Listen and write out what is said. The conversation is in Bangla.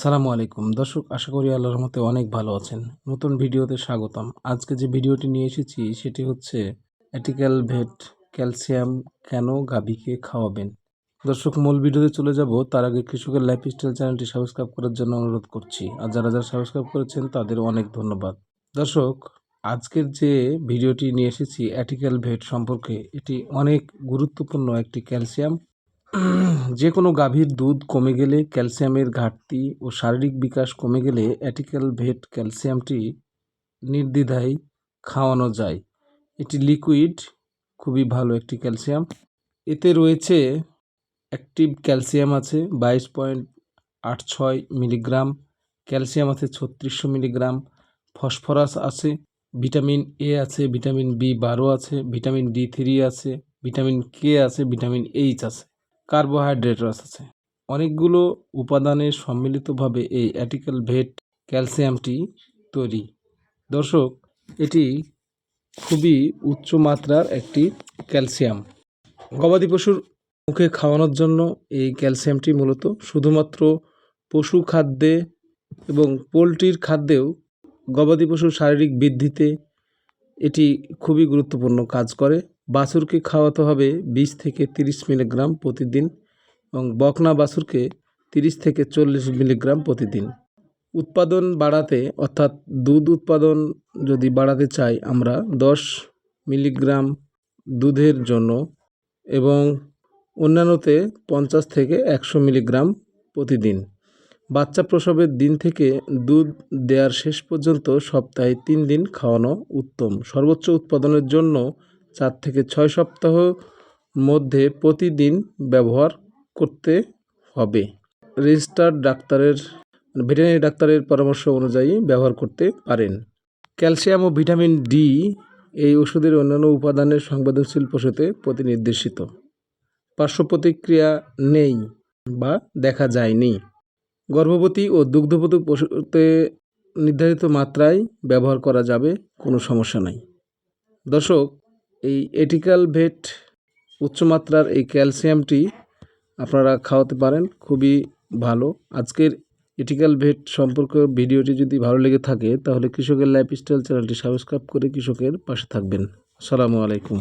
সালামু আলাইকুম। দর্শক, আশা করি আল্লাহর রহমতে অনেক ভালো আছেন। নতুন ভিডিওতে স্বাগতম। আজকে যে ভিডিওটি নিয়ে এসেছি, সেটি হচ্ছে অ্যাটিক্যাল ভেট ক্যালসিয়াম কেন গাভীকে খাওয়াবেন? দর্শক, মূল ভিডিওতে চলে যাব। তার আগে কৃষকের লাইফস্টাইল চ্যানেলটি সাবস্ক্রাইব করার জন্য অনুরোধ করছি। আর যারা যারা সাবস্ক্রাইব করেছেন, তাদের অনেক ধন্যবাদ। দর্শক, আজকের যে ভিডিওটি নিয়ে এসেছি অ্যাটিক্যাল ভেট সম্পর্কে, এটি অনেক গুরুত্বপূর্ণ একটি ক্যালসিয়াম। যে কোনো গাভীর দুধ কমে গেলে ক্যালসিয়ামের ঘাটতি ও শারীরিক বিকাশ কমে গেলে অ্যাটিক্যাল ভেট ক্যালসিয়ামটি নির্দ্বিধায় খাওয়ানো যায়। এটি লিকুইড, খুবই ভালো একটি ক্যালসিয়াম। এতে রয়েছে অ্যাক্টিভ ক্যালসিয়াম আছে বাইশ পয়েন্ট আট ছয় মিলিগ্রাম, ক্যালসিয়াম আছে ছত্রিশশো মিলিগ্রাম, ফসফরাস আছে, ভিটামিন এ আছে, ভিটামিন বি বারো আছে, ভিটামিন ডি থ্রি আছে, ভিটামিন কে আছে, ভিটামিন এইচ আছে। কার্বোহাইড্রেটস আছে। অনেকগুলো উপাদানের সম্মিলিতভাবে এই অ্যাটিক্যাল ভেট ক্যালসিয়ামটি তৈরি। দর্শক, এটি খুবই উচ্চ মাত্রার একটি ক্যালসিয়াম। গবাদি পশুর মুখে খাওয়ানোর জন্য এই ক্যালসিয়ামটি মূলত শুধুমাত্র পশু খাদ্যে এবং পোলট্রির খাদ্যেও গবাদি পশুর শারীরিক বৃদ্ধিতে এটি খুবই গুরুত্বপূর্ণ কাজ করে। বাছুরকে খাওয়াতে হবে বিশ থেকে তিরিশ মিলিগ্রাম প্রতিদিন এবং বকনা বাছুরকে তিরিশ থেকে চল্লিশ মিলিগ্রাম প্রতিদিন। উৎপাদন বাড়াতে, অর্থাৎ দুধ উৎপাদন যদি বাড়াতে চাই আমরা দশ মিলিগ্রাম দুধের জন্য এবং অন্যান্যতে পঞ্চাশ থেকে একশো মিলিগ্রাম প্রতিদিন। বাচ্চা প্রসবের দিন থেকে দুধ দেওয়ার শেষ পর্যন্ত সপ্তাহে তিন দিন খাওয়ানো উত্তম। সর্বোচ্চ উৎপাদনের জন্য চার থেকে ছয় সপ্তাহ মধ্যে প্রতিদিন ব্যবহার করতে হবে। রেজিস্টার্ড ডাক্তারের ভেটেরিনারি ডাক্তারের পরামর্শ অনুযায়ী ব্যবহার করতে পারেন। ক্যালসিয়াম ও ভিটামিন ডি এই ওষুধের অন্যান্য উপাদানের সংবেদনশীল পশুতে প্রতিনির্দেশিত। পার্শ্ব প্রতিক্রিয়া নেই বা দেখা যায়নি। গর্ভবতী ও দুগ্ধবতী পশুতে নির্ধারিত মাত্রায় ব্যবহার করা যাবে, কোনো সমস্যা নাই। দর্শক এই এটিক্যাল ভেট উচ্চমাত্রার এই ক্যালসিয়ামটি আপনারা খাওয়াতে পারেন, খুবই ভালো। আজকের এটিক্যাল ভেট সম্পর্কে ভিডিওটি যদি ভালো লেগে থাকে, তাহলে কৃষকের লাইফস্টাইল চ্যানেলটি সাবস্ক্রাইব করে কৃষকের পাশে থাকবেন। আসসালামু আলাইকুম।